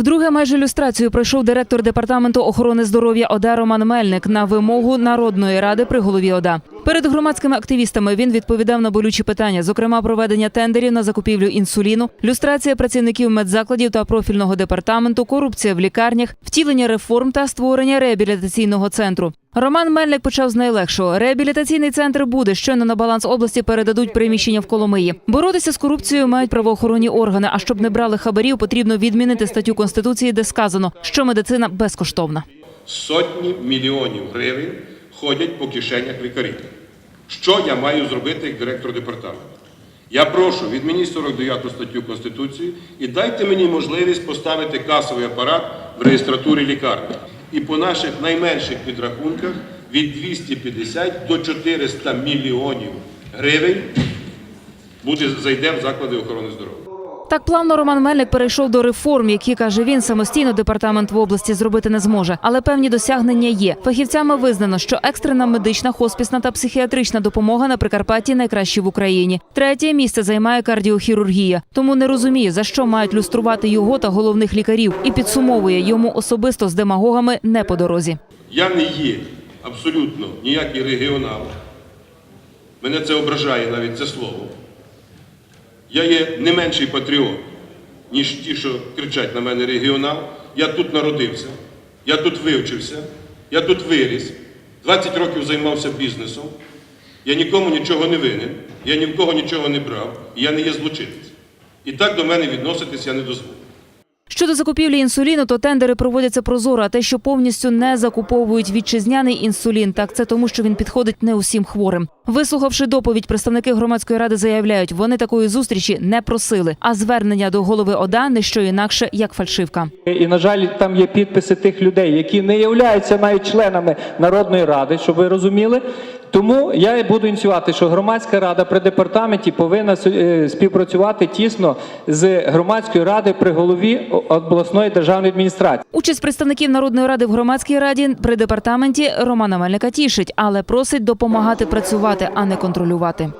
Вдруге майже люстрацію пройшов директор департаменту охорони здоров'я ОДА Роман Мельник на вимогу Народної ради при голові ОДА. Перед громадськими активістами він відповідав на болючі питання, зокрема проведення тендерів на закупівлю інсуліну, люстрація працівників медзакладів та профільного департаменту, корупція в лікарнях, втілення реформ та створення реабілітаційного центру. Роман Мельник почав з найлегшого. Реабілітаційний центр буде щойно на баланс області передадуть приміщення в Коломиї. Боротися з корупцією мають правоохоронні органи. А щоб не брали хабарів, потрібно відмінити статтю конституції, де сказано, що медицина безкоштовна. Сотні мільйонів гривень ходять по кишенях лікарів. Що я маю зробити як директор департаменту? Я прошу, відмініть 49 статтю Конституції і дайте мені можливість поставити касовий апарат в реєстратурі лікарні. І по наших найменших підрахунках від 250 до 400 мільйонів гривень буде зайде в заклади охорони здоров'я. Так плавно Роман Мельник перейшов до реформ, які каже він самостійно департамент в області зробити не зможе. Але певні досягнення є. Фахівцями визнано, що екстрена медична, хоспісна та психіатрична допомога на Прикарпатті найкращі в Україні. Третє місце займає кардіохірургія. Тому не розуміє, за що мають люструвати його та головних лікарів, і підсумовує йому особисто з демагогами не по дорозі. Я не є абсолютно ніякий регіонал. Мене це ображає навіть це слово. Я є не менший патріот, ніж ті, що кричать на мене регіонал. Я тут народився, я тут вивчився, я тут виріс, 20 років займався бізнесом. Я нікому нічого не винен, я ні в кого нічого не брав, і я не є злочинець. І так до мене відноситись я не дозволю. Щодо закупівлі інсуліну, то тендери проводяться прозоро. А те, що повністю не закуповують вітчизняний інсулін, так це тому, що він підходить не усім хворим. Вислухавши доповідь, представники громадської ради заявляють, вони такої зустрічі не просили. А звернення до голови ОДА не що інакше як фальшивка. І, на жаль, там є підписи тих людей, які не являються навіть членами Народної ради, щоб ви розуміли. Тому я буду ініціювати, що громадська рада при департаменті повинна е, співпрацювати тісно з громадською радою при голові обласної державної адміністрації. Участь представників народної ради в громадській раді при департаменті Романа Мельника тішить, але просить допомагати працювати, а не контролювати.